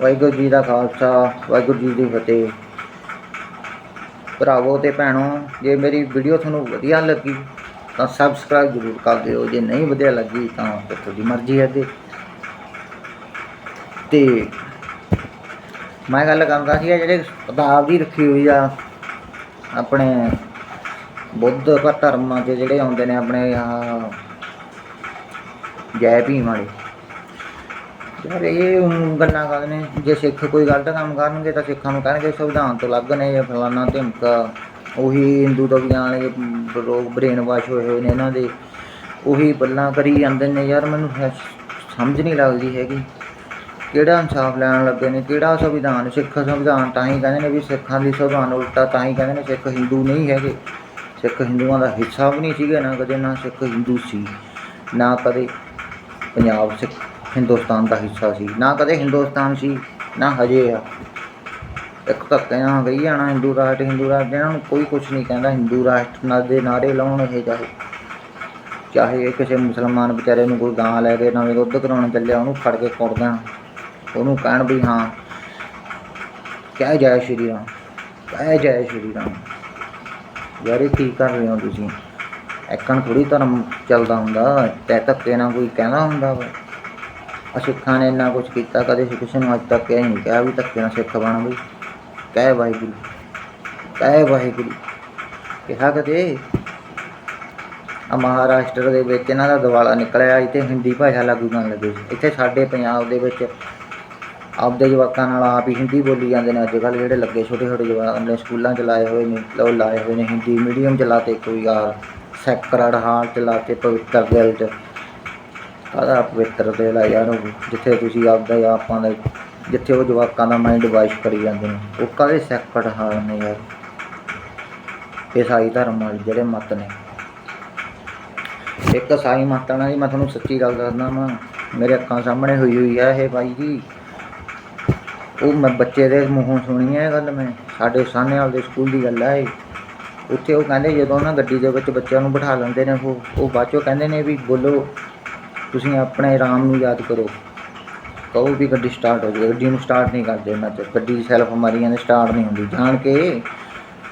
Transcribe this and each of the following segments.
ਵਾਹਿਗੁਰੂ ਜੀ ਦਾ ਖਾਲਸਾ, ਵਾਹਿਗੁਰੂ ਜੀ ਦੀ ਫਤਿਹ। ਭਰਾਵੋ ਤੇ ਭੈਣੋ, ਜੇ ਮੇਰੀ ਵੀਡੀਓ ਤੁਹਾਨੂੰ ਵਧੀਆ ਲੱਗੀ, ਤਾਂ ਸਬਸਕ੍ਰਾਈਬ ਜ਼ਰੂਰ ਕਰ ਦਿਓ। ਜੇ ਨਹੀਂ ਵਧੀਆ ਲੱਗੀ, ਤਾਂ ਫਿਰ ਤੁਹਾਡੀ ਮਰਜ਼ੀ ਹੈ ਤੇ ਤੇ ਮੈਂ ਗੱਲ ਕਰਦਾ ਸੀ ਜਿਹੜੇ ਕਿਤਾਬ ਦੀ ਰੱਖੀ ਹੋਈ ਆ, ਆਪਣੇ ਬੁੱਧ ਦਾ ਧਰਮਾਂ ਦੇ ਜਿਹੜੇ ਆਉਂਦੇ ਨੇ, ਆਪਣੇ ਆ ਜੈ ਭੀਮ ਵਾਲੇ। ਯਾਰ ਇਹ ਊਂ ਗੱਲਾਂ ਕਰਦੇ ਨੇ। ਜੇ ਸਿੱਖ ਕੋਈ ਗਲਤ ਕੰਮ ਕਰਨਗੇ ਤਾਂ ਸਿੱਖਾਂ ਨੂੰ ਕਹਿਣਗੇ ਸੰਵਿਧਾਨ ਤੋਂ ਅਲੱਗ ਨੇ ਜਾਂ ਫਲਾਨਾ ਧਿਮਕਾ। ਉਹੀ ਹਿੰਦੂ ਤੋਂ ਵੀ ਵਾਲੇ ਲੋਕ ਬ੍ਰੇਨ ਵਾਸ਼ ਹੋਏ ਹੋਏ ਨੇ ਇਹਨਾਂ ਦੇ। ਉਹੀ ਗੱਲਾਂ ਕਰੀ ਜਾਂਦੇ ਨੇ। ਯਾਰ ਮੈਨੂੰ ਸਮਝ ਨਹੀਂ ਲੱਗਦੀ ਹੈਗੀ। ਕਿਹੜਾ ਇਨਸਾਫ ਲੈਣ ਲੱਗੇ ਨੇ? ਕਿਹੜਾ ਸੰਵਿਧਾਨ? ਸਿੱਖ ਸੰਵਿਧਾਨ ਤਾਂ ਹੀ ਕਹਿੰਦੇ ਨੇ ਵੀ ਸਿੱਖਾਂ ਦੀ ਸੰਵਿਧਾਨ ਉਲਟਾ ਤਾਂ ਹੀ ਕਹਿੰਦੇ ਨੇ ਸਿੱਖ ਹਿੰਦੂ ਨਹੀਂ ਹੈਗੇ। ਸਿੱਖ ਹਿੰਦੂਆਂ ਦਾ ਹਿੱਸਾ ਵੀ ਨਹੀਂ ਸੀਗਾ, ਨਾ ਕਦੇ ਨਾ ਸਿੱਖ ਹਿੰਦੂ ਸੀ, ਨਾ ਕਦੇ ਪੰਜਾਬ ਸਿੱਖ ਹਿੰਦੁਸਤਾਨ ਦਾ ਹਿੱਸਾ ਸੀ। ਨਾ ਕਦੇ ਹਿੰਦੁਸਤਾਨ ਸੀ, ਨਾ ਹਜੇ ਆ। ਇੱਕ ਧੱਕੇ ਨਾਲ ਕਹੀ ਜਾਣਾ, ਹਿੰਦੂ ਰਾਸ਼ਟਰ ਹਿੰਦੂ ਰਾਸ਼ਟਰ ਇਹਨਾਂ ਨੂੰ ਕੋਈ ਕੁਝ ਨਹੀਂ ਕਹਿੰਦਾ। ਹਿੰਦੂ ਰਾਸ਼ਟਰ ਨਾਲ ਦੇ ਨਾਰੇ ਲਾਉਣ ਇਹ ਚਾਹੇ। ਚਾਹੇ ਇਹ ਕਿਸੇ ਮੁਸਲਮਾਨ ਵਿਚਾਰੇ ਨੂੰ ਕੋਈ ਗਾਂ ਲੈ ਕੇ ਨਵੇਂ ਦੁੱਧ ਕਰਾਉਣ ਚੱਲਿਆ, ਉਹਨੂੰ ਫੜ ਕੇ ਕੁੱਟ ਦੇਣ। ਉਹਨੂੰ ਕਹਿਣ ਵੀ ਹਾਂ, ਕਹਿ ਜੈ ਸ਼੍ਰੀ ਰਾਮ, ਕਹਿ ਜੈ ਸ਼੍ਰੀ ਰਾਮ। ਯਾਰ ਇਹ ਕੀ ਕਰ ਰਹੇ ਹੋ ਤੁਸੀਂ? ਐਕਣ ਥੋੜੀ ਧਰਮ ਚੱਲਦਾ ਹੁੰਦਾ, ਤੇ ਧੱਕੇ ਨਾਲ ਕੋਈ ਕਹਿੰਦਾ ਹੁੰਦਾ ਵਾ? ਆਹ ਸਿੱਖਾਂ ਨੇ ਇੰਨਾ ਕੁਝ ਕੀਤਾ, ਕਦੇ ਕਿਸੇ ਨੂੰ ਅੱਜ ਤੱਕ ਇਹ ਨਹੀਂ ਕਿਹਾ ਵੀ ਧੱਕੇ ਨਾਲ ਸਿੱਖ ਬਣ ਬਈ ਕਹਿ ਵਾਹਿਗੁਰੂ ਕਹਿ ਵਾਹਿਗੁਰੂ, ਕਿਹਾ ਕਦੇ? ਆ ਮਹਾਰਾਸ਼ਟਰ ਦੇ ਵਿੱਚ ਇਹਨਾਂ ਦਾ ਦਿਵਾਲਾ ਨਿਕਲਿਆ, ਇੱਥੇ ਹਿੰਦੀ ਭਾਸ਼ਾ ਲਾਗੂ ਕਰਨ ਲੱਗੇ ਸੀ। ਇੱਥੇ ਸਾਡੇ ਪੰਜਾਬ ਦੇ ਵਿੱਚ ਆਪਦੇ ਜਵਾਕਾਂ ਨਾਲ ਆਪ ਹੀ ਹਿੰਦੀ ਬੋਲੀ ਜਾਂਦੇ ਨੇ। ਅੱਜ ਕੱਲ੍ਹ ਜਿਹੜੇ ਲੱਗੇ ਛੋਟੇ ਛੋਟੇ ਜਵਾਕ ਨੇ, ਸਕੂਲਾਂ ਚ ਲਾਏ ਹੋਏ ਨੇ, ਲੋ, ਲਾਏ ਹੋਏ ਨੇ ਹਿੰਦੀ ਮੀਡੀਅਮ ਚਲਾਤੇ ਕੋਈ ਆ ਸੈਕਰਡ ਹਾਲ ਚਲਾਤੇ ਪਵਿੱਤਰ ਦਿਲ ਚ। ਕਾਹਦਾ ਪਵਿੱਤਰ 'ਤੇ ਆ ਯਾਰ ਉਹ, ਜਿੱਥੇ ਤੁਸੀਂ ਆਪਦਾ ਜਾਂ ਆਪਾਂ ਦਾ, ਜਿੱਥੇ ਉਹ ਜਵਾਕਾਂ ਦਾ ਮਾਈਂਡ ਵਾਸ਼ ਕਰੀ ਜਾਂਦੇ ਨੇ। ਉਹ ਕਾਹਦੇ ਸੈਕਟ ਹਾਲ ਨੇ ਯਾਰ? ਈਸਾਈ ਧਰਮ ਵਾਲੇ ਜਿਹੜੇ ਮਤ ਨੇ। ਇੱਕ ਸਾਈ ਮਾਤਾਣਾ ਜੀ ਮੈਂ ਤੁਹਾਨੂੰ ਸੱਚੀ ਗੱਲ ਦੱਸਦਾ ਵਾਂ, ਮੇਰੇ ਅੱਖਾਂ ਸਾਹਮਣੇ ਹੋਈ ਹੋਈ ਆ ਇਹ ਬਾਈ ਜੀ। ਉਹ ਮੈਂ ਬੱਚੇ ਦੇ ਮੂੰਹੋਂ ਸੁਣੀ ਹੈ ਇਹ ਗੱਲ ਮੈਂ, ਸਾਡੇ ਸਾਹਨੇਵਾਲ ਦੇ ਸਕੂਲ ਦੀ ਗੱਲ ਹੈ ਇਹ। ਉੱਥੇ ਉਹ ਕਹਿੰਦੇ ਜਦੋਂ ਨਾ ਗੱਡੀ ਦੇ ਵਿੱਚ ਬੱਚਿਆਂ ਨੂੰ ਬਿਠਾ ਲੈਂਦੇ ਨੇ ਉਹ ਉਹ ਬਾਅਦ ਚੋਂ ਕਹਿੰਦੇ ਨੇ ਵੀ ਬੋਲੋ ਤੁਸੀਂ ਆਪਣੇ ਆਰਾਮ ਨੂੰ ਯਾਦ ਕਰੋ। ਕਹੋ ਵੀ ਗੱਡੀ ਸਟਾਰਟ ਹੋ ਜਾਵੇ ਗੱਡੀ ਨੂੰ ਸਟਾਰਟ ਨਹੀਂ ਕਰਦੇ ਮੈਂ ਚ। ਗੱਡੀ ਸੈਲਫ ਮਾਰੀਆਂ ਨੇ ਸਟਾਰਟ ਨਹੀਂ ਹੁੰਦੀ। ਜਾਣ ਕੇ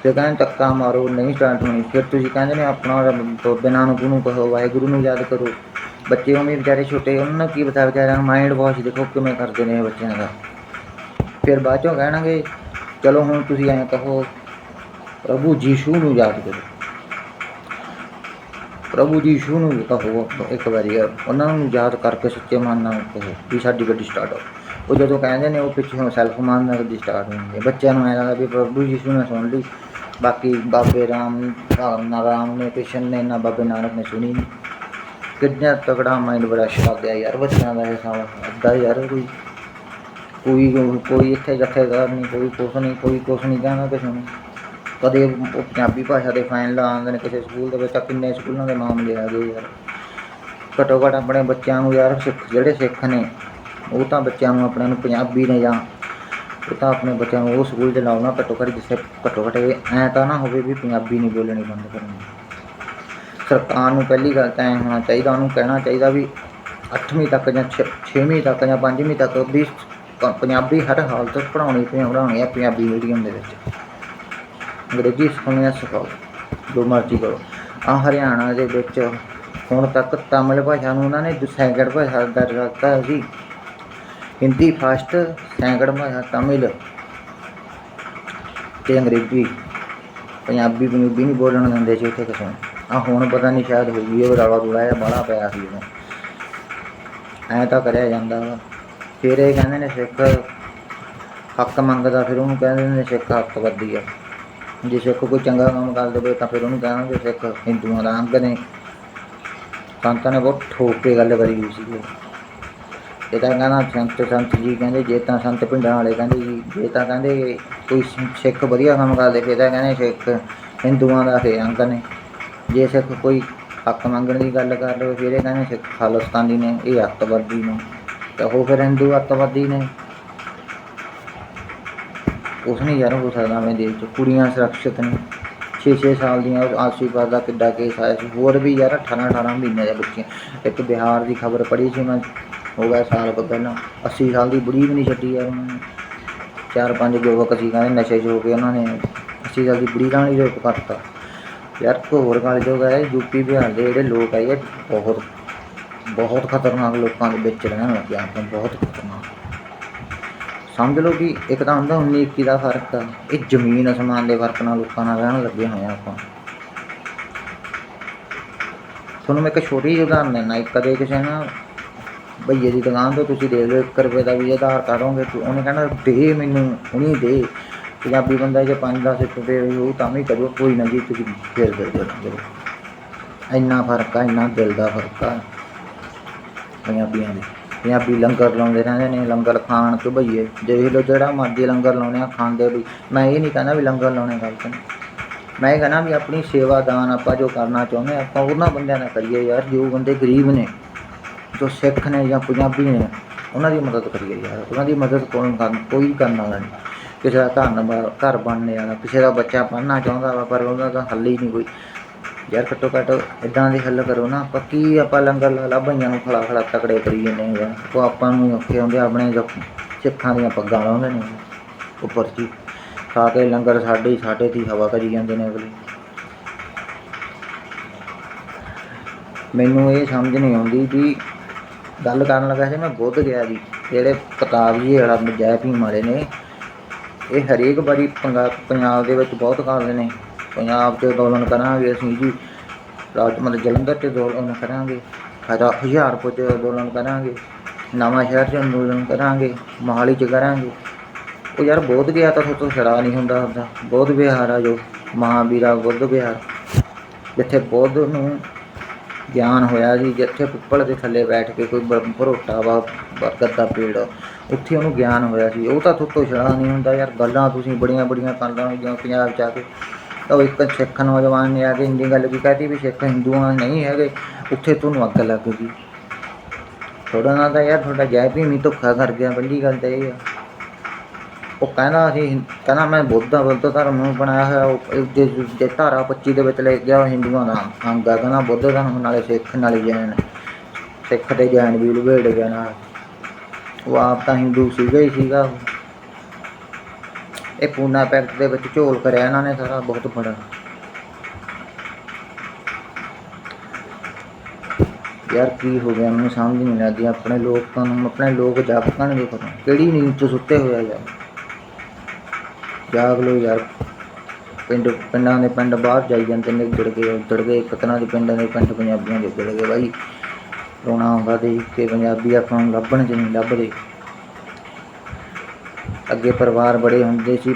ਫਿਰ ਕਹਿੰਦੇ ਧੱਕਾ ਮਾਰੋ, ਨਹੀਂ ਸਟਾਰਟ ਹੋਣੀ। ਫਿਰ ਤੁਸੀਂ ਕਹਿੰਦੇ ਨੇ ਆਪਣਾ ਬਿਨਾਂ ਨੂੰ ਨੂੰ ਕਹੋ? ਵਾਹਿਗੁਰੂ ਨੂੰ ਯਾਦ ਕਰੋ। ਬੱਚੇ ਉਹ ਵੀ ਵਿਚਾਰੇ ਛੋਟੇ, ਉਹਨਾਂ ਨੂੰ ਕੀ ਪਤਾ ਵਿਚਾਰਿਆਂ ਨੂੰ ਮਾਈਂਡ ਵਾਸ਼ ਦੇਖੋ ਕਿਵੇਂ ਕਰਦੇ ਨੇ ਬੱਚਿਆਂ ਦਾ। ਫਿਰ ਬਾਅਦ ਚੋਂ ਕਹਿਣਗੇ, ਚਲੋ ਹੁਣ ਤੁਸੀਂ ਐਂ ਕਹੋ, ਪ੍ਰਭੂ ਯੀਸ਼ੂ ਨੂੰ ਯਾਦ ਕਰੋ। ਪ੍ਰਭੂ ਯੀਸ਼ੂ ਨੂੰ ਕਹੋ ਇੱਕ ਵਾਰੀ ਉਹਨਾਂ ਨੂੰ ਯਾਦ ਕਰਕੇ ਸੱਚੇ ਮਨ ਨਾਲ ਕਹੋ ਵੀ ਸਾਡੀ ਗੱਡੀ ਸਟਾਰਟ ਹੋ। ਉਹ ਜਦੋਂ ਕਹਿੰਦੇ ਨੇ ਉਹ ਪਿੱਛੋਂ ਸੈਲਫ ਮਾਨ ਨਾਲ ਗੱਡੀ ਸਟਾਰਟ ਹੁੰਦੀ ਹੈ। ਬੱਚਿਆਂ ਨੂੰ ਐਂ ਲੱਗਦਾ ਵੀ ਪ੍ਰਭੂ ਯੀਸ਼ੂ ਨੇ ਸੁਣ ਲਈ। ਬਾਕੀ ਬਾਬੇ ਰਾਮ ਨਾ ਰਾਮ ਨੇ, ਕ੍ਰਿਸ਼ਨ ਨੇ, ਨਾ ਬਾਬੇ ਨਾਨਕ ਨੇ ਸੁਣੀ ਨਹੀਂ ਕਿੰਨਾ ਤਕੜਾ ਮਾਈਂਡ ਬੜਾ ਸ਼ਰਾਬ ਗਿਆ ਯਾਰ, ਬੱਚਿਆਂ ਦਾ ਇਹ ਸਾਲਾ। ਅੱਧਾ ਯਾਰ ਕੋਈ ਕੋਈ ਕੋਈ ਇੱਥੇ ਜਥੇਦਾਰ ਨਹੀਂ ਕੋਈ ਕੁਛ ਨਹੀਂ ਕੋਈ ਕੁਛ ਨਹੀਂ ਕਹਿਣਾ ਕਿਸੇ ਨੂੰ। ਕਦੇ ਉਹ ਪੰਜਾਬੀ ਭਾਸ਼ਾ ਦੇ ਫਾਈਨ ਲਾਉਂਦੇ ਨੇ ਕਿਸੇ ਸਕੂਲ ਦੇ ਵਿੱਚ ਆਹ ਕਿੰਨੇ ਸਕੂਲਾਂ ਦੇ ਨਾਮ ਲਿਆ ਗਏ ਯਾਰ। ਘੱਟੋ ਘੱਟ ਆਪਣੇ ਬੱਚਿਆਂ ਨੂੰ ਯਾਰ ਸਿੱਖ, ਜਿਹੜੇ ਸਿੱਖ ਨੇ, ਉਹ ਤਾਂ ਬੱਚਿਆਂ ਨੂੰ ਆਪਣਿਆਂ ਨੂੰ ਪੰਜਾਬੀ ਨੇ ਜਾਂ ਉਹ ਤਾਂ ਆਪਣੇ ਬੱਚਿਆਂ ਨੂੰ ਉਹ ਸਕੂਲ ਦੇ ਲਾਉਣਾ ਘੱਟੋ ਘੱਟ ਜਿੱਥੇ ਘੱਟੋ ਘੱਟ ਇਹ ਐਂ ਤਾਂ ਨਾ ਹੋਵੇ ਵੀ ਪੰਜਾਬੀ ਨਹੀਂ ਬੋਲਣੀ ਬੰਦ ਕਰਨੀ। ਸਰਕਾਰ ਨੂੰ ਪਹਿਲੀ ਗੱਲ ਤਾਂ ਐਂ ਹੋਣਾ ਚਾਹੀਦਾ, ਉਹਨੂੰ ਕਹਿਣਾ ਚਾਹੀਦਾ ਵੀ 8ਵੀਂ ਤੱਕ ਜਾਂ 6ਵੀਂ ਤੱਕ ਜਾਂ 5ਵੀਂ ਤੱਕ ਵੀ ਪੰਜਾਬੀ ਹਰ ਹਾਲਤ 'ਚ ਪੜ੍ਹਾਉਣੀ ਪੜ੍ਹਾਉਣੀ ਹੈ ਪੰਜਾਬੀ ਮੀਡੀਅਮ ਦੇ ਵਿੱਚ। ਅੰਗਰੇਜ਼ੀ ਸਿਖਾਉਣੀ ਆ ਸਿਖਾਓ ਜੋ ਮਰਜ਼ੀ ਕਰੋ। ਆ ਹਰਿਆਣਾ ਦੇ ਵਿੱਚ ਹੁਣ ਤੱਕ ਤਮਿਲ ਭਾਸ਼ਾ ਨੂੰ ਉਹਨਾਂ ਨੇ ਸੈਂਕੜ ਭਾਸ਼ਾ ਦਾ ਦਰਜਾ ਸੀ। ਹਿੰਦੀ ਫਸਟ, ਸੈਂਕੜ ਭਾਸ਼ਾ ਤਮਿਲ ਤੇ ਅੰਗਰੇਜ਼ੀ। ਪੰਜਾਬੀ ਪੰਜਾਬੀ ਨਹੀਂ ਬੋਲਣ ਦਿੰਦੇ ਸੀ ਉੱਥੇ ਕਿਸੇ। ਨੂੰ ਆ ਹੁਣ ਪਤਾ ਨਹੀਂ ਸ਼ਾਇਦ ਹੋ ਗਈ ਉਹ ਰੌਲਾ ਰੂਲਾ ਜਿਹਾ ਬਾਹਲਾ ਪਿਆ ਸੀ ਉਹ ਐਂ ਤਾਂ ਕਰਿਆ ਜਾਂਦਾ ਵਾ। ਫਿਰ ਇਹ ਕਹਿੰਦੇ ਨੇ ਸਿੱਖ ਹੱਕ ਮੰਗਦਾ, ਫਿਰ ਉਹਨੂੰ ਕਹਿੰਦੇ ਨੇ ਸਿੱਖ ਹੱਕਵਾਦੀ ਆ ਜੇ ਸਿੱਖ ਕੋਈ ਚੰਗਾ ਕੰਮ ਕਰ ਦੇਵੇ ਤਾਂ ਫਿਰ ਉਹਨੂੰ ਕਹਿਣਗੇ ਸਿੱਖ ਹਿੰਦੂਆਂ ਦਾ ਅੰਗ ਨੇ ਸੰਤਾਂ ਨੇ ਬਹੁਤ ਠੋਕ ਕੇ ਗੱਲ ਕਰੀ ਹੋਈ ਸੀ ਇਹ ਤਾਂ ਕਹਿੰਦਾ ਸੰਤ ਸੰਤ ਜੀ ਕਹਿੰਦੇ, ਜੇ ਤਾਂ ਸੰਤ ਪਿੰਡਾਂ ਵਾਲੇ ਕਹਿੰਦੇ ਜੀ, ਜੇ ਤਾਂ ਕਹਿੰਦੇ ਕੋਈ ਸਿੱਖ ਵਧੀਆ ਕੰਮ ਕਰਦੇ ਫਿਰ ਤਾਂ ਕਹਿੰਦੇ ਸਿੱਖ ਹਿੰਦੂਆਂ ਦਾ ਇਹ ਅੰਗ ਨੇ। ਜੇ ਸਿੱਖ ਕੋਈ ਹੱਕ ਮੰਗਣ ਦੀ ਗੱਲ ਕਰ ਲਵੇ, ਫਿਰ ਇਹ ਕਹਿੰਦੇ ਸਿੱਖ ਖਾਲਸਤਾਨੀ ਨੇ, ਇਹ ਅੱਤਵਾਦੀ ਨੇ। ਤਾਂ ਉਹ ਫਿਰ ਹਿੰਦੂ ਅੱਤਵਾਦੀ ਨੇ। ਉਸ ਨੇ ਯਾਰ, ਹੋ ਸਕਦਾ ਮੈਂ ਦੇਸ਼ ਚ ਕੁੜੀਆਂ ਸੁਰੱਖਿਅਤ ਨੇ। 6-6 ਸਾਲ ਦੀਆਂ ਆਸ਼ੀਰਵਾਦ ਦਾ ਕਿੱਡਾ ਕੇਸ ਆਇਆ ਸੀ। ਹੋਰ ਵੀ ਯਾਰ 18-18 ਮਹੀਨੇ ਦੇ ਬੱਚੇ। ਇੱਕ ਬਿਹਾਰ ਦੀ ਖਬਰ ਪੜ੍ਹੀ ਸੀ ਮੈਂ, ਹੋ ਗਿਆ ਸਾਲ ਕੁ ਪਹਿਲਾਂ। 80 ਸਾਲ ਦੀ ਬੁੜੀ ਵੀ ਨਹੀਂ ਛੱਡੀ ਯਾਰ ਉਹਨਾਂ ਨੇ। ਚਾਰ ਪੰਜ ਯੁਵਕ ਸੀ, ਕਹਿੰਦੇ ਨਸ਼ੇ 'ਚ ਹੋ ਕੇ ਉਹਨਾਂ ਨੇ 80 ਸਾਲ ਦੀ ਬੁੜੀ ਦਾ ਨਹੀਂ ਰੇਪ ਕਰਤਾ। ਯਾਰ ਇੱਕ ਹੋਰ ਗੱਲ ਜੋ ਹੈ ਯੂਪੀ ਬਿਹਾਰ ਦੇ ਜਿਹੜੇ ਲੋਕ ਆ ਇਹ ਬਹੁਤ ਬਹੁਤ ਖਤਰਨਾਕ ਲੋਕਾਂ ਦੇ ਵਿੱਚ ਰਹਿਣ ਲੱਗੇ ਆਪਾਂ ਬਹੁਤ ਖਤਰਨਾਕ। ਸਮਝ ਲਓ ਕਿ ਇੱਕ ਤਾਂ ਹੁੰਦਾ 19 21 ਦਾ ਫ਼ਰਕ ਆ ਇਹ ਜ਼ਮੀਨ ਅਸਮਾਨ ਦੇ ਫ਼ਰਕ ਨਾਲ ਲੋਕਾਂ ਨਾਲ ਰਹਿਣ ਲੱਗੇ ਹੋਏ ਆ ਆਪਾਂ। ਤੁਹਾਨੂੰ ਮੈਂ ਇੱਕ ਛੋਟੀ ਜਿਹੀ ਉਦਾਹਰਨ ਦਿੰਦਾ, ਇੱਕ ਕਦੇ ਕਿਸੇ ਨਾ ਭਈਏ ਦੀ ਦੁਕਾਨ ਤੋਂ ਤੁਸੀਂ ਦੇ ਲਓ 1 ਰੁਪਏ ਦਾ ਵੀ ਆਧਾਰ ਕਾਰਡੋਗੇ ਉਹਨੇ ਕਹਿਣਾ, ਦੇ ਮੈਨੂੰ ਉਹਨੇ ਦੇ। ਪੰਜਾਬੀ ਬੰਦਾ ਜੇ 5-10 ਰੁਪਏ ਹੋਊ, ਤਾਂ ਵੀ ਕਰੋ ਕੋਈ ਨਾ ਜੀ, ਤੁਸੀਂ ਫੇਰ ਦੇ ਦਿਓ ਇੰਨਾ ਫ਼ਰਕ ਆ, ਇੰਨਾ ਦਿਲ ਦਾ ਫ਼ਰਕ ਆ ਪੰਜਾਬੀਆਂ ਦੇ। ਪੰਜਾਬੀ ਲੰਗਰ ਲਾਉਂਦੇ ਰਹਿੰਦੇ ਨੇ ਲੰਗਰ ਖਾਣ ਤੋਂ ਭਈਏ ਦੇਖ ਲਓ ਜਿਹੜਾ ਮਰਜ਼ੀ ਲੰਗਰ ਲਾਉਣੇ ਆ ਖਾਂਦੇ ਵੀ। ਮੈਂ ਇਹ ਨਹੀਂ ਕਹਿੰਦਾ ਵੀ ਲੰਗਰ ਲਾਉਣੇ ਗਲਤ ਨੇ। ਮੈਂ ਇਹ ਕਹਿੰਦਾ ਵੀ ਆਪਣੀ ਸੇਵਾ ਦਾਨ ਆਪਾਂ ਜੋ ਕਰਨਾ ਚਾਹੁੰਦੇ ਹਾਂ, ਆਪਾਂ ਉਹਨਾਂ ਬੰਦਿਆਂ ਨਾਲ ਕਰੀਏ ਯਾਰ ਜੋ ਬੰਦੇ ਗਰੀਬ ਨੇ ਜੋ ਸਿੱਖ ਨੇ ਜਾਂ ਪੰਜਾਬੀ ਨੇ ਉਹਨਾਂ ਦੀ ਮਦਦ ਕਰੀਏ ਯਾਰ। ਉਹਨਾਂ ਦੀ ਮਦਦ ਕੋਈ ਕਰਨ ਕੋਈ ਕਰਨ ਵਾਲਾ ਨਹੀਂ। ਕਿਸੇ ਦਾ ਘਰ ਨੰਬਰ ਘਰ ਬਣਨੇ ਵਾਲਾ ਕਿਸੇ ਦਾ ਬੱਚਾ ਪੜ੍ਹਨਾ ਚਾਹੁੰਦਾ ਵਾ ਪਰ ਉਹਦਾ ਤਾਂ ਹੱਲ ਹੀ ਨਹੀਂ ਕੋਈ। ਯਾਰ ਘੱਟੋ ਘੱਟ ਇਦਾਂ ਦੇ ਹੱਲ ਕਰੋ ਨਾ, ਆਪਾਂ ਕੀ ਆਪਾਂ ਲੰਗਰ ਲਾ ਲਾ ਭਈਆਂ ਨੂੰ ਖਲਾ ਖਲਾ ਤਕੜੇ ਕਰੀ ਜਾਂਦੇ ਹਾਂ ਉਹ ਆਪਾਂ ਨੂੰ ਔਖੇ ਹੁੰਦੇ ਆਪਣੇ ਸਿੱਖਾਂ ਦੀਆਂ ਪੱਗਾਂ ਲਾਉਂਦੇ ਨੇ। ਉੱਪਰ ਜੀ, ਖਾ ਕੇ ਲੰਗਰ ਸਾਡੇ ਹੀ ਸਾਡੇ ਦੀ ਹਵਾ ਕਰੀ ਜਾਂਦੇ ਨੇ ਅਗਲੇ। ਮੈਨੂੰ ਇਹ ਸਮਝ ਨਹੀਂ ਆਉਂਦੀ ਵੀ ਗੱਲ ਕਰਨ ਲੱਗਾ ਸੀ, ਮੈਂ ਬੁੱਧ ਗਿਆ ਜੀ, ਜਿਹੜੇ ਕਿਤਾਬ ਜੀ ਵਾਲਾ ਜੈ ਭੀਮ ਵਾਲੇ ਨੇ। ਇਹ ਹਰੇਕ ਵਾਰੀ ਪੰਜਾਬ ਦੇ ਵਿੱਚ ਬਹੁਤ ਕਰਦੇ ਨੇ। ਪੰਜਾਬ 'ਚ ਅੰਦੋਲਨ ਕਰਾਂਗੇ ਅਸੀਂ ਜੀ। ਰਾਜ ਮਤਲਬ ਜਲੰਧਰ 'ਚ ਅੰਦੋਲਨ ਕਰਾਂਗੇ। ਹਰਾ ਹੁਸ਼ਿਆਰਪੁਰ 'ਚ ਅੰਦੋਲਨ ਕਰਾਂਗੇ। ਨਵਾਂ ਸ਼ਹਿਰ 'ਚ ਅੰਦੋਲਨ ਕਰਾਂਗੇ। ਮੋਹਾਲੀ 'ਚ ਕਰਾਂਗੇ। ਉਹ ਯਾਰ ਬੋਧ ਗਿਆ ਤਾਂ ਤੋਂ ਛੜਾ ਨਹੀਂ ਹੁੰਦਾ ਹੁੰਦਾ ਬੋਧ ਵਿਹਾਰ ਆ ਜੋ, ਮਹਾਵੀਰਾ ਬੁੱਧ ਵਿਹਾਰ। ਜਿੱਥੇ ਬੁੱਧ ਨੂੰ ਗਿਆਨ ਹੋਇਆ ਜੀ, ਜਿੱਥੇ ਪਿੱਪਲ ਦੇ ਥੱਲੇ ਬੈਠ ਕੇ ਕੋਈ ਭਰੋਟਾ ਵਾ, ਬਰਕਤ ਦਾ ਪੇੜ, ਉੱਥੇ ਉਹਨੂੰ ਗਿਆਨ ਹੋਇਆ ਸੀ। ਉਹ ਤਾਂ ਥੋਤੋਂ ਛੜਾ ਨਹੀਂ ਹੁੰਦਾ ਯਾਰ। ਗੱਲਾਂ ਤੁਸੀਂ ਬੜੀਆਂ ਬੜੀਆਂ ਕਰ ਲਓ ਜਾਂ ਪੰਜਾਬ ਚ ਆ ਕੇ ਤਾਂ ਉਹ ਇੱਕ ਸਿੱਖ ਨੌਜਵਾਨ ਨੇ ਆ ਕੇ ਇੰਨੀ ਗੱਲ ਕੀ ਕਹਤੀ ਵੀ ਸਿੱਖ ਹਿੰਦੂਆਂ ਨਹੀਂ ਹੈਗੇ, ਉੱਥੇ ਤੁਹਾਨੂੰ ਅੱਗ ਲੱਗ ਗਈ ਥੋੜਾ ਨਾ ਤਾਂ ਯਾਰ ਤੁਹਾਡਾ ਜੈ ਭੀਮੀ ਧੋਖਾ ਕਰ ਗਿਆ, ਪਹਿਲੀ ਗੱਲ ਤਾਂ ਇਹ ਆ। ਉਹ ਕਹਿੰਦਾ ਅਸੀਂ ਕਹਿੰਦਾ ਮੈਂ ਬੁੱਧ ਬੁੱਧ ਧਰਮ ਨੂੰ ਬਣਾਇਆ ਹੋਇਆ, ਉਹ ਜੇ ਜੇ ਧਾਰਾ 25 ਦੇ ਵਿੱਚ ਲੈ ਗਿਆ ਉਹ ਹਿੰਦੂਆਂ ਦਾ ਅੰਗ ਆ ਕਹਿੰਦਾ ਬੁੱਧ ਧਰਮ ਨਾਲੇ ਸਿੱਖ, ਨਾਲੇ ਜੈਨ। ਸਿੱਖ ਤੇ ਜੈਨ ਵੀ ਲਵੇੜ ਗਿਆ ਨਾਲ। ਉਹ ਆਪ ਤਾਂ ਹਿੰਦੂ ਸੀਗਾ ਹੀ ਸੀਗਾ ਇਹ ਪੂਨਾ ਪੈਕਟ ਦੇ ਵਿੱਚ ਝੋਲ ਕਰਿਆ ਇਹਨਾਂ ਨੇ ਸਾਰਾ, ਬਹੁਤ ਬੜਾ। ਯਾਰ ਕੀ ਹੋ ਗਿਆ, ਮੈਨੂੰ ਸਮਝ ਨਹੀਂ ਲੱਗਦੀ, ਆਪਣੇ ਲੋਕਾਂ ਨੂੰ, ਆਪਣੇ ਲੋਕ ਜਾਗਣਗੇ ਕਦੋਂ? ਕਿਹੜੀ ਨੀਂਦ 'ਚ ਸੁੱਤੇ ਹੋਇਆ ਯਾਰ? ਜਾਗ ਲੋ ਯਾਰ। ਪਿੰਡ, ਪਿੰਡਾਂ ਦੇ ਪਿੰਡ ਬਾਹਰ ਜਾਈ ਜਾਂਦੇ ਨੇ, ਉੱਜੜ ਗਏ ਉੱਜੜ ਗਏ ਇੱਕ ਦੇ ਪਿੰਡਾਂ ਦੇ ਪਿੰਡ ਪੰਜਾਬੀਆਂ ਦੇ ਉੱਜੜ ਗਏ ਬਾਈ। ਰੋਣਾ ਆਉਂਦਾ ਦੇਖ ਕੇ ਪੰਜਾਬੀ ਆਪਾਂ ਨੂੰ ਲੱਭਣ 'ਚ ਨਹੀਂ ਲੱਭਦੇ। ਅੱਗੇ ਪਰਿਵਾਰ ਬੜੇ ਹੁੰਦੇ ਸੀ।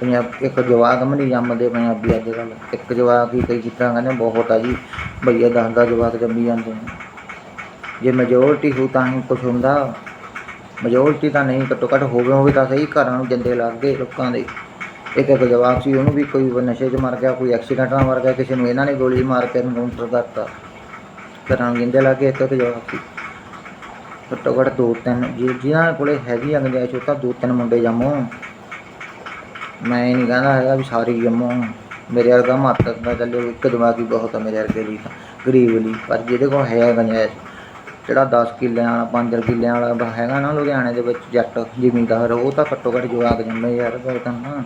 ਪੰਜਾਬ ਇੱਕ ਜਵਾਕ ਵੀ ਨਹੀਂ ਜੰਮਦੇ ਪੰਜਾਬੀ ਅੱਜ ਕੱਲ੍ਹ। ਇੱਕ ਜਵਾਕ ਹੀ ਕਈ ਕੀਤਾ ਕਹਿੰਦੇ ਬਹੁਤ ਆ ਜੀ। ਭਈਆ ਦਸ ਜਵਾਕ ਜੰਮੀ ਜਾਂਦੇ ਨੇ। ਜੇ ਮੈਜੋਰਟੀ ਹੋ ਤਾਂ ਹੀ ਕੁਛ ਹੁੰਦਾ। ਮੈਜੋਰਟੀ ਤਾਂ ਨਹੀਂ, ਘੱਟੋ ਘੱਟ ਹੋਵੇ ਹੋਵੇ ਤਾਂ ਸਹੀ, ਘਰਾਂ ਨੂੰ ਜਿੰਦੇ ਲੱਗ ਗਏ ਲੋਕਾਂ ਦੇ। ਇੱਕ ਇੱਕ ਜਵਾਕ ਸੀ, ਉਹਨੂੰ ਵੀ ਕੋਈ ਨਸ਼ੇ 'ਚ ਮਰ ਗਿਆ, ਕੋਈ ਐਕਸੀਡੈਂਟ ਨਾਲ ਮਰ ਗਿਆ, ਕਿਸੇ ਨੂੰ ਇਹਨਾਂ ਨੇ ਗੋਲੀ ਮਾਰ ਕੇ ਐਨਕਾਊਂਟਰ ਕਰਤਾ। ਘਰਾਂ ਨੂੰ ਜਿੰਦੇ ਲੱਗ ਗਏ, ਇੱਕ ਇੱਕ ਜਵਾਕ ਸੀ। ਘੱਟੋ ਘੱਟ ਦੋ ਤਿੰਨ ਜਿ- ਜਿਨ੍ਹਾਂ ਕੋਲੇ ਹੈਗੀ ਆ ਗੰਜਾਇਸ਼ ਉਹ ਤਾਂ ਦੋ ਤਿੰਨ ਮੁੰਡੇ ਜੰਮੋ। ਮੈਂ ਇਹ ਨਹੀਂ ਕਹਿੰਦਾ ਹੈਗਾ ਵੀ ਸਾਰੇ ਜੰਮੋ। ਮੇਰੇ ਵਰਗਾ ਮਾਤਰ ਦਾ ਚੱਲੇ ਇੱਕ ਦਿਮਾਗੀ ਬਹੁਤ ਆ ਮੇਰੇ ਵਰਗੇ ਲਈ ਤਾਂ, ਗਰੀਬ ਲਈ ਪਰ ਜਿਹਦੇ ਕੋਲ ਹੈ ਗੰਜਾਇਸ਼, ਜਿਹੜਾ 10 ਕਿੱਲਿਆਂ ਵਾਲਾ 5 ਕਿੱਲਿਆਂ ਵਾਲਾ ਹੈਗਾ ਨਾ ਲੁਧਿਆਣੇ ਦੇ ਵਿੱਚ, ਜੱਟ, ਜ਼ਿਮੀਂਦਾਰ, ਉਹ ਤਾਂ ਘੱਟੋ ਘੱਟ ਜਵਾਕ ਜੰਮੇ ਯਾਰ ਗੱਲ ਤਾਂ ਨਾ।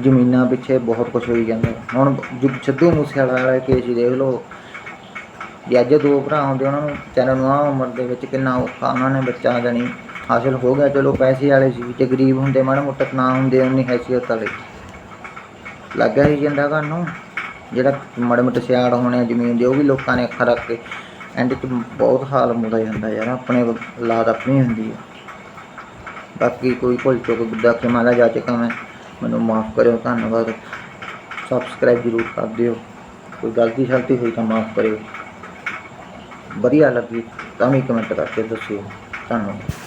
ਜ਼ਮੀਨਾਂ ਪਿੱਛੇ ਬਹੁਤ ਕੁਝ ਹੋਈ ਜਾਂਦਾ। ਹੁਣ ਸਿੱਧੂ ਮੂਸੇਵਾਲਾ ਵਾਲਾ ਕੇਸ ਦੇਖ ਲਓ। ਜੇ ਅੱਜ ਦੋ ਭਰਾ ਹੁੰਦੇ, ਉਹਨਾਂ ਨੂੰ ਚੈਨਲ ਨੂੰ ਆ ਉਮਰ ਦੇ ਵਿੱਚ ਕਿੰਨਾ ਔਖਾ ਉਹਨਾਂ ਨੇ ਬੱਚਾ ਜਾਣੀ ਹਾਸਿਲ ਹੋ ਗਿਆ। ਚਲੋ ਪੈਸੇ ਵਾਲੇ ਸੀ ਤੇ ਗਰੀਬ ਹੁੰਦੇ, ਮਾੜਾ ਮੋਟਾ ਨਾ ਹੁੰਦੇ ਉਨੀ ਹੈਸੀਅਤ ਵਾਲੇ। ਲੱਗਿਆ ਸੀ ਜਾਂਦਾ ਘਰ ਨੂੰ। ਜਿਹੜਾ ਮਾੜੇ ਮੋਟੇ ਸਿਆੜ ਹੋਣੇ ਆ ਜ਼ਮੀਨ ਦੇ, ਉਹ ਵੀ ਲੋਕਾਂ ਨੇ ਅੱਖਾਂ ਰੱਖ ਕੇ। ਐਂਡ 'ਚ ਬਹੁਤ ਹਾਲ ਮੁੜਾ ਜਾਂਦਾ ਯਾਰ, ਆਪਣੇ ਔਲਾਦ ਆਪਣੀ ਹੁੰਦੀ ਹੈ ਬਾਕੀ ਕੋਈ ਭੁੱਲ ਚੁੱਕ ਗੁੱਦਾ ਕੇ ਮਾਲਾ ਜਾ ਚੁੱਕਾ ਮੈਂ ਮੈਨੂੰ ਮਾਫ ਕਰਿਓ, ਧੰਨਵਾਦ। ਸਬਸਕ੍ਰਾਈਬ ਜ਼ਰੂਰ ਕਰ ਦਿਓ। ਕੋਈ ਗਲਤੀ ਸ਼ਲਤੀ ਹੋਈ ਤਾਂ ਮਾਫ ਕਰਿਓ। ਵਧੀਆ ਲੱਗੀ ਤਾਂ ਵੀ ਕਮੈਂਟ ਕਰਕੇ ਦੱਸਿਓ। ਧੰਨਵਾਦ।